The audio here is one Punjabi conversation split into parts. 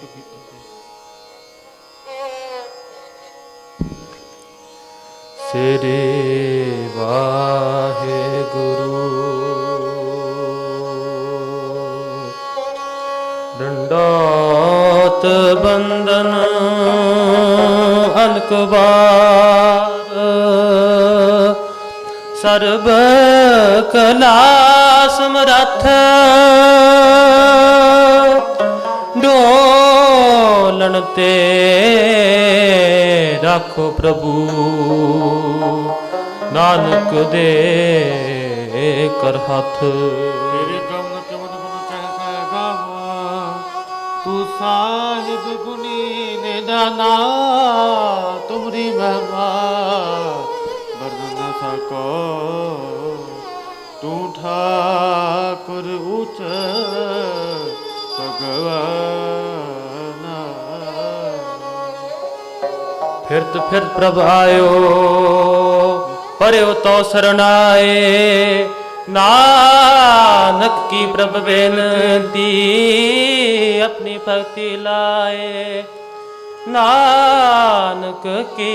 ਸ਼ੁਰੂ ਕੀਤਾ ਸੀ ਸ੍ਰੀ ਵਾਹਿਗੁਰੂ। ਡੰਡਾਤ ਬੰਦਨ ਅਨਕਵਾਰ ਸਰਬ ਕਲਾ ਸਮਰੱਥ। ਡੋਲਣ ਤੇ ਰੱਖੋ ਪ੍ਰਭੂ। ਨਾਨਕ ਦੇ ਕਰ ਹੱਥ। ਤੇਰੇ ਕੰਮ ਚਮਨ ਬਨ ਚਹਿ ਗਾਵਾ ਤੂੰ ਸਾਹਿਬ ਗੁਨੀ ਨੇ ਦਾਨਾ ਤੁਮਰੀ ਮਹਿਮਾ। ਵਰਣਨ ਨ ਸਕੋ, ਤੂੰ ਠਾਕੁਰ ਉਚ ਭਗਵਾਨਾ ਫਿਰਤ ਫਿਰਤ ਪ੍ਰਭ ਆਇਓ ਪਰਿਓ ਤੋ ਸਰਣਾਏ। ਨਾਨਕ ਕੀ ਪ੍ਰਭ ਬੇਨਤੀ, ਆਪਣੀ ਭਗਤੀ ਲਾਏ। ਨਾਨਕ ਕੀ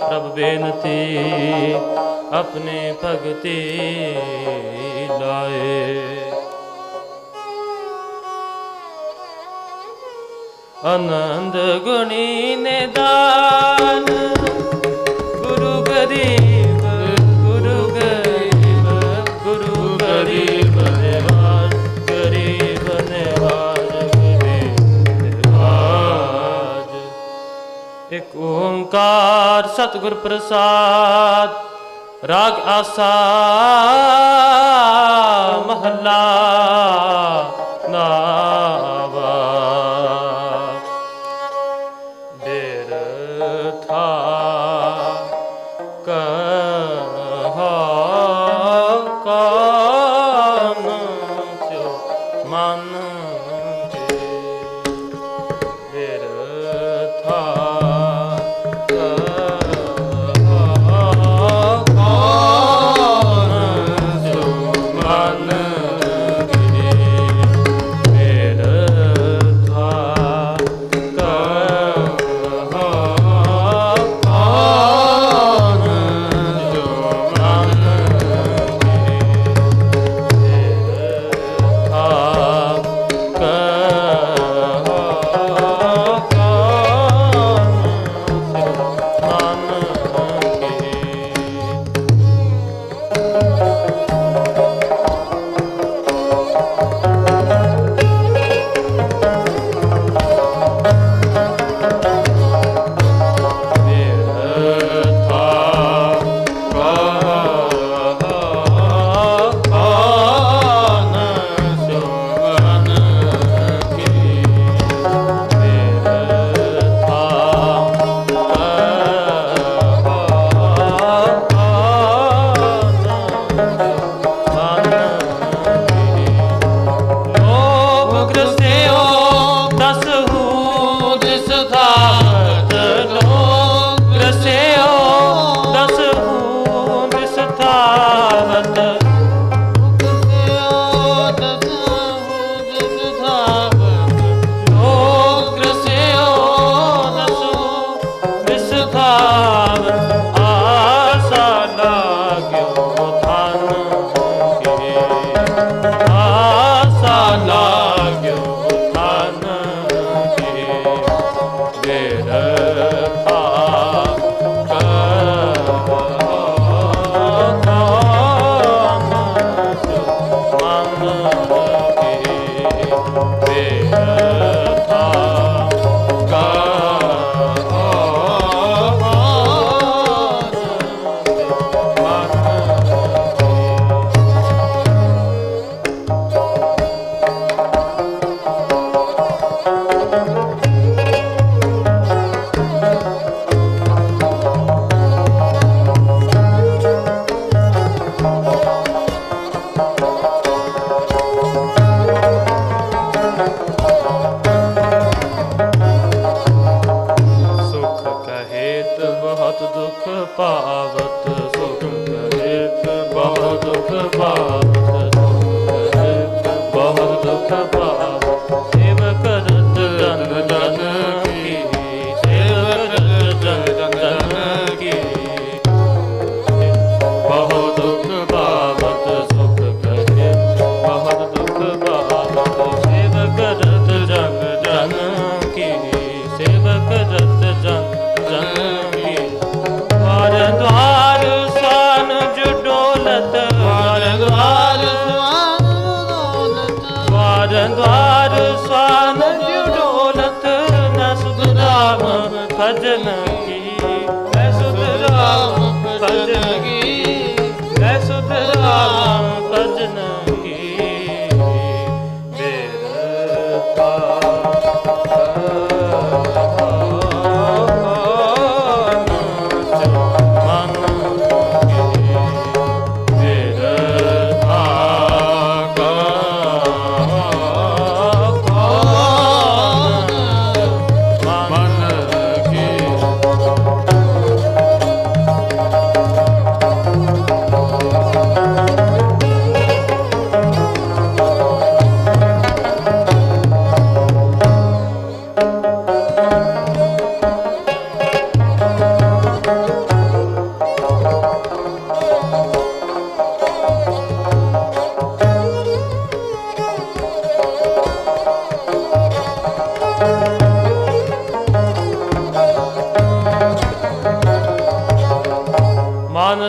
ਪ੍ਰਭ ਬੇਨਤੀ, ਆਪਣੇ ਭਗਤੀ ਲਾਏ। ਆਨੰਦ ਗੁਣੀ ਨਿਦਾਨ। ਗੁਰੂ ਗਰੀਬ ਗੁਰੂ ਗਰੀਬ ਗੁਰੂ ਗਰੀਬ ਨਿਵਾਸ ਗਰੀਬ ਨਿਵਾਸ ਗਰੀਬ ਨਿਵਾਜ। ਇੱਕ ਓੰਕਾਰ ਸਤਿਗੁਰ ਪ੍ਰਸਾਦ, ਰਾਗ ਆਸਾ ਮਹੱਲਾ। Música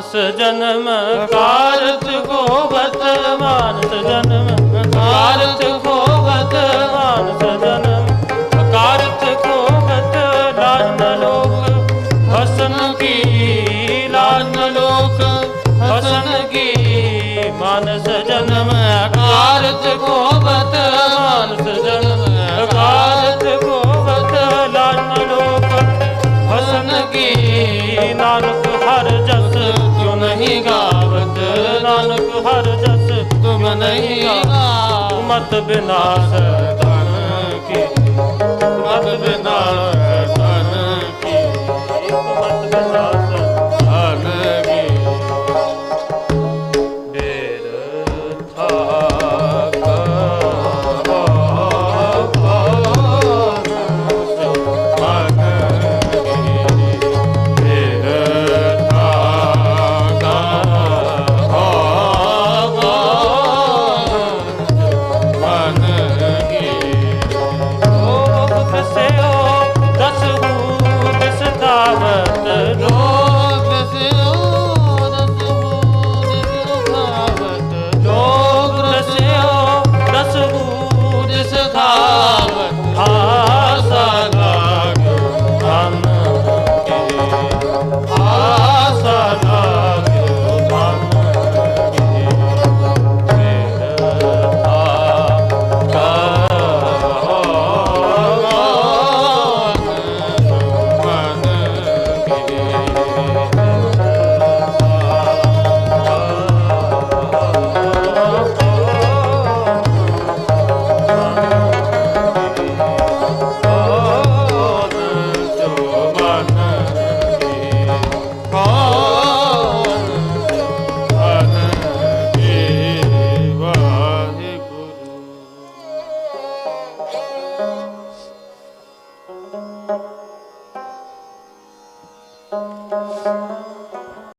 ਮਾਨਸ ਜਨਮ, ਕਾਰਤ ਕੋਵਤ ਮਾਨਸ ਜਨਮ, ਕਾਰਤ ਕੋਵਤ ਮਾਨਸ ਜਨਮ, ਕਾਰਤ ਕੋਵਤ ਲਾਜਨ ਲੋਕ, ਹਸਨ ਕੀ ਲਾਜਨ ਲੋਕ, ਹਸਨ ਕੀ ਮਾਨਸ ਜਨਮ, ਕਾਰਤ ਕੋ ਨਹੀਂ ਮਤ ਬਿਨਾਸ਼